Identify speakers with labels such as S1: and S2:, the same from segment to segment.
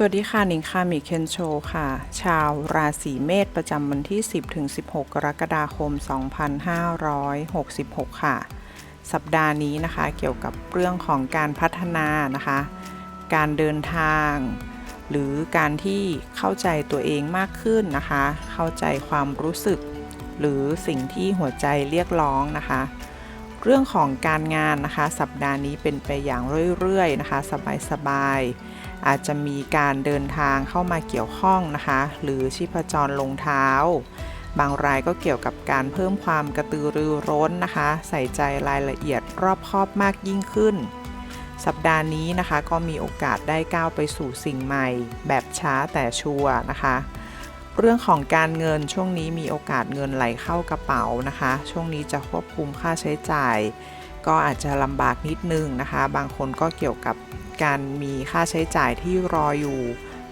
S1: สวัสดีค่ะหนิงคามิเคนโชค่ะ ชาวราศีเมษประจำวันที่ 10ถึง16 กรกฎาคม 2566 ค่ะ สัปดาห์นี้นะคะเกี่ยวกับเรื่องของการพัฒนานะคะ การเดินทาง หรือการที่เข้าใจตัวเองมากขึ้นนะคะ เข้าใจความรู้สึก หรือสิ่งที่หัวใจเรียกร้องนะคะ เรื่องของการงานนะคะ สัปดาห์นี้เป็นไปอย่างเรื่อยๆนะคะ สบายๆ อาจจะมีการเดินทางเข้ามาเกี่ยวข้องนะคะ หรือชีพจรลงเท้า บางรายก็เกี่ยวกับการเพิ่มความกระตือรือร้นนะคะ ใส่ใจรายละเอียดรอบคอบมากยิ่งขึ้น สัปดาห์นี้นะคะก็มีโอกาสได้ก้าวไปสู่สิ่งใหม่ แบบช้าแต่ชัวร์นะคะ เรื่องของการเงินช่วงนี้มีโอกาสเงินไหลเข้ากระเป๋านะคะ ช่วงนี้จะควบคุมค่าใช้จ่าย ก็อาจจะลำบากนิดนึงนะคะ บางคนก็เกี่ยวกับการมีค่าใช้จ่ายที่รออยู่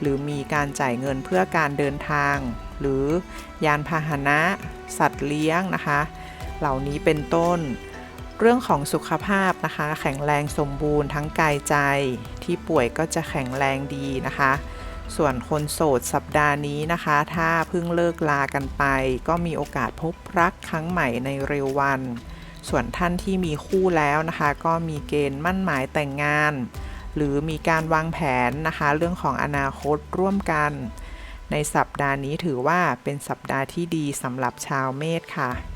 S1: หรือมีการจ่ายเงินเพื่อการเดินทาง หรือยานพาหนะ สัตว์เลี้ยงนะคะ เหล่านี้เป็นต้น เรื่องของสุขภาพนะคะ แข็งแรงสมบูรณ์ทั้งกายใจที่ป่วยก็จะแข็งแรงดีนะคะ ส่วนคนโสดสัปดาห์นี้นะคะ ถ้าเพิ่งเลิกลากันไป ก็มีโอกาสพบรักครั้งใหม่ในเร็ววัน ส่วนท่านที่มีคู่แล้วนะคะ ก็มีเกณฑ์มั่นหมายแต่งงาน หรือมีการวางแผนนะคะ เรื่องของอนาคตร่วมกัน ในสัปดาห์นี้ถือว่าเป็นสัปดาห์ที่ดีสำหรับชาวเมษค่ะ